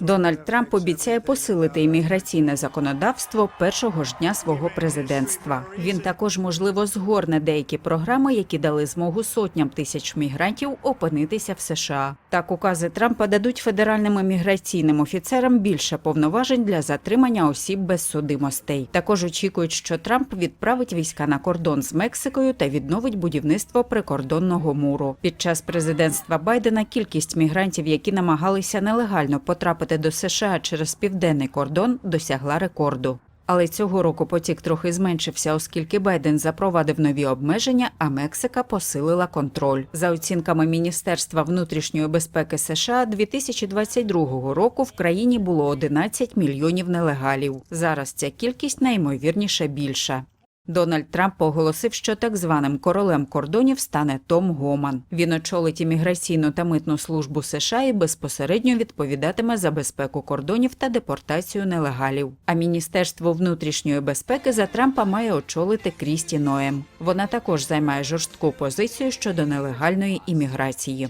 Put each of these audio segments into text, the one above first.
Дональд Трамп обіцяє посилити імміграційне законодавство першого ж дня свого президентства. Він також можливо згорне деякі програми, які дали змогу сотням тисяч мігрантів опинитися в США. Так, укази Трампа дадуть федеральним імміграційним офіцерам більше повноважень для затримання осіб без судимостей. Також очікують, що Трамп відправить війська на кордон з Мексикою та відновить будівництво прикордонного муру. Під час президентства Байдена кількість мігрантів, які намагалися нелегально потрапити до США через південний кордон, досягла рекорду. Але цього року потік трохи зменшився, оскільки Байден запровадив нові обмеження, а Мексика посилила контроль. За оцінками Міністерства внутрішньої безпеки США, 2022 року в країні було 11 мільйонів нелегалів. Зараз ця кількість найімовірніше більша. Дональд Трамп оголосив, що так званим королем кордонів стане Том Гоман. Він очолить імміграційну та митну службу США і безпосередньо відповідатиме за безпеку кордонів та депортацію нелегалів. А міністерство внутрішньої безпеки за Трампа має очолити Крісті Ноем. Вона також займає жорстку позицію щодо нелегальної імміграції.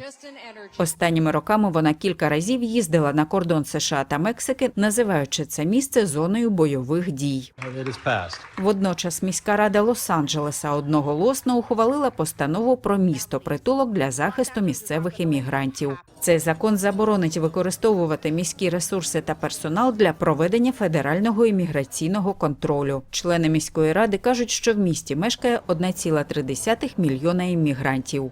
Останніми роками вона кілька разів їздила на кордон США та Мексики, називаючи це місце зоною бойових дій. Водночас міська рада Лос-Анджелеса одноголосно ухвалила постанову про місто притулок для захисту місцевих іммігрантів. Цей закон заборонить використовувати міські ресурси та персонал для проведення федерального імміграційного контролю. Члени міської ради кажуть, що в місті мешкає 1,3 мільйона іммігрантів.